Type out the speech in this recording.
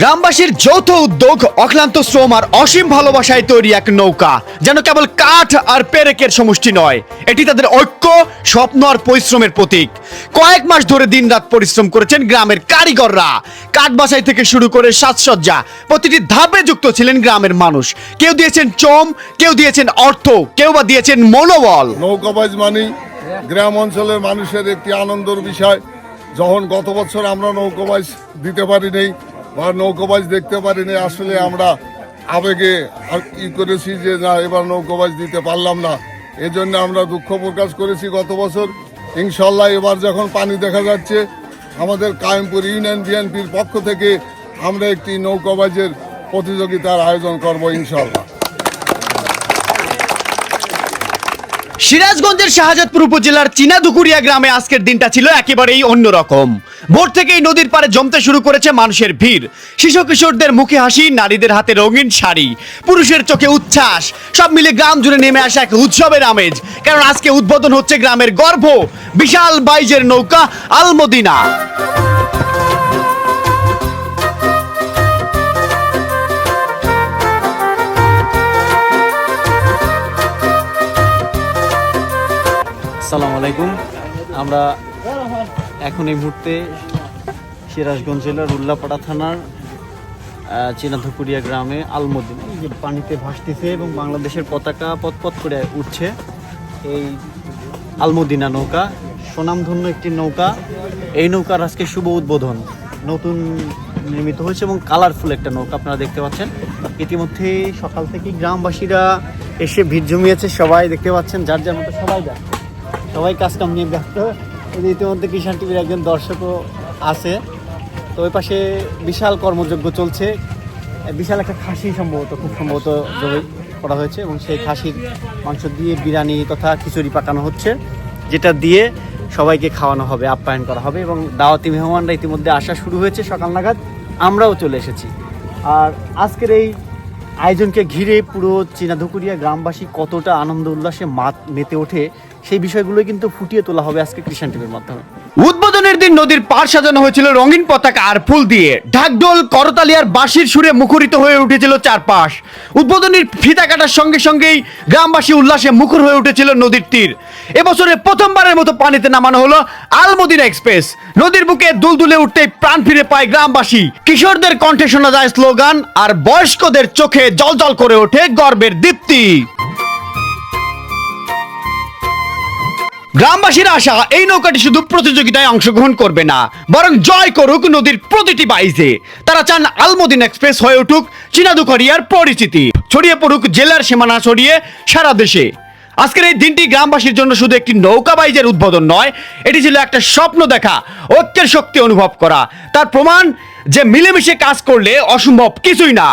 গ্রামবাসীর যৌথ উদ্যোগ অক্লান্ত শ্রম আর অসীম ভালোবাসায় তৈরি এক নৌকা, যেন কেবল কাঠ আর পেরেকের সমষ্টি নয়, এটি তাদের ঐক্য, স্বপ্ন আর পরিশ্রমের প্রতীক। কয়েক মাস ধরে দিনরাত পরিশ্রম করেছেন গ্রামের কারিগররা। কাঠ বাসাই থেকে শুরু করে সাজসজ্জা, প্রতিটি ধাপে যুক্ত ছিলেন গ্রামের মানুষ। কেউ দিয়েছেন চম, কেউ দিয়েছেন অর্থ, কেউ বা দিয়েছেন মনোবল। নৌকাবাজ মানেই গ্রাম অঞ্চলের মানুষের একটি আনন্দের বিষয়। যখন গত বছর আমরা নৌকাবাজ দিতে পারি নাই বা নৌকোবাজ দেখতে পারিনি, আসলে আমরা আবেগে ই করেছি যে না, এবার নৌকোবাজ দিতে পারলাম না। এজন্য আমরা দুঃখ প্রকাশ করেছি গত বছর। ইনশাল্লাহ এবার যখন পানি দেখা যাচ্ছে, আমাদের কায়েমপুর ইউনিয়ন বিএনপির পক্ষ থেকে আমরা একটি নৌকাবাজের প্রতিযোগিতার আয়োজন করব ইনশাল্লাহ সিরাজগঞ্জের শাহজাদপুর উপজেলার চিনাদুকুরিয়া গ্রামে আজকের দিনটা ছিল একেবারেই অন্যরকম। ভোর থেকেই নদীর পাড়ে জমতে শুরু করেছে মানুষের ভিড়। শিশু কিশোরদের মুখে হাসি, নারীদের হাতে রঙিন শাড়ি, পুরুষের চোখে উচ্ছ্বাস, সব মিলে গ্রাম জুড়ে নেমে আসা এক উৎসবের আমেজ। কারণ আজকে উদ্বোধন হচ্ছে গ্রামের গর্ভ, বিশাল বাইজের নৌকা আলমদিনা। আসসালামু আলাইকুম। আমরা এখন এই মুহূর্তে সিরাজগঞ্জ জেলার উল্লাপাড়া থানার আহ, চিনাধুকুরিয়া গ্রামে আলমদিন। এই যে পানিতে ভাসতেছে এবং বাংলাদেশের পতাকা পথপথ করে উঠছে এই আলমদিনা নৌকা সুনামধন্য একটি নৌকা। এই নৌকার আজকে শুভ উদ্বোধন। নতুন নির্মিত হয়েছে এবং কালারফুল একটা নৌকা আপনারা দেখতে পাচ্ছেন। ইতিমধ্যে সকাল থেকে গ্রামবাসীরা এসে ভিড় জমিয়েছে সবাই দেখতে পাচ্ছেন যার যার মতো সবাই ব্যস্ত সবাই কাজ কাম নিয়ে ব্যস্ত। ইতিমধ্যে কিষান টিভির একজন দর্শকও আছে। তো ওই পাশে বিশাল কর্মযজ্ঞ চলছে। বিশাল একটা খাসি সম্ভবত, খুব সম্ভবত জবাই করা হয়েছে এবং সেই খাসির মাংস দিয়ে বিরিয়ানি তথা খিচুড়ি পাকানো হচ্ছে, যেটা দিয়ে সবাইকে খাওয়ানো হবে, আপ্যায়ন করা হবে এবং দাওয়াতি মেহমানরা ইতিমধ্যে আসা শুরু হয়েছে সকাল নাগাদ। আমরাও চলে এসেছি। আর আজকের এই আয়োজনকে ঘিরে পুরো চীনাধুকুরিয়া গ্রামবাসী কতটা আনন্দ উল্লাসে মাত মেতে ওঠে সেই বিষয়গুলোই কিন্তু ফুটিয়ে তোলা হবে আজকে কৃষাণ টিভির মাধ্যমে। উদ্বোধনের দিন নদীর পাড় সাজানো হয়েছিল রঙিন পতাকা আর ফুল দিয়ে। ঢাকঢোল করতালি আর বাঁশির সুরে মুখরিত হয়ে উঠেছিল চারপাশ। উদ্বোধনীর ফিতা কাটার সঙ্গে সঙ্গেই গ্রামবাসী উল্লাসে মুখর হয়ে উঠেছিল নদীর তীর। এবছরে প্রথমবারের মতো পানিতে নামানো হলো আলমদিনা এক্সপ্রেস। নদীর বুকে দুলদুলে উঠতেই প্রাণ ফিরে পায় গ্রামবাসী। কিশোরদের কণ্ঠে শোনা যায় স্লোগান, আর বয়স্কদের চোখে জলজল করে ওঠে গর্বের দীপ্তি। গ্রামবাসীর আশা, এই নৌকাটি শুধু প্রতিযোগিতায় অংশগ্রহণ করবে না, বরং জয় করুক নদীর প্রতিটি বাইজে তারা চান আলমদিন এক্সপ্রেস হয়ে উঠুক চিনাদুকরিয়ার পরিচিতি, ছড়িয়ে পড়ুক জেলার সীমানা ছড়িয়ে সারা দেশে। আজকের এই দিনটি গ্রামবাসীর জন্য শুধু একটি নৌকা বাইজের উদ্বোধন নয়, এটি ছিল একটা স্বপ্ন দেখা, ঐক্যের শক্তি অনুভব করা। তার প্রমাণ, যে মিলেমিশে কাজ করলে অসম্ভব কিছুই না।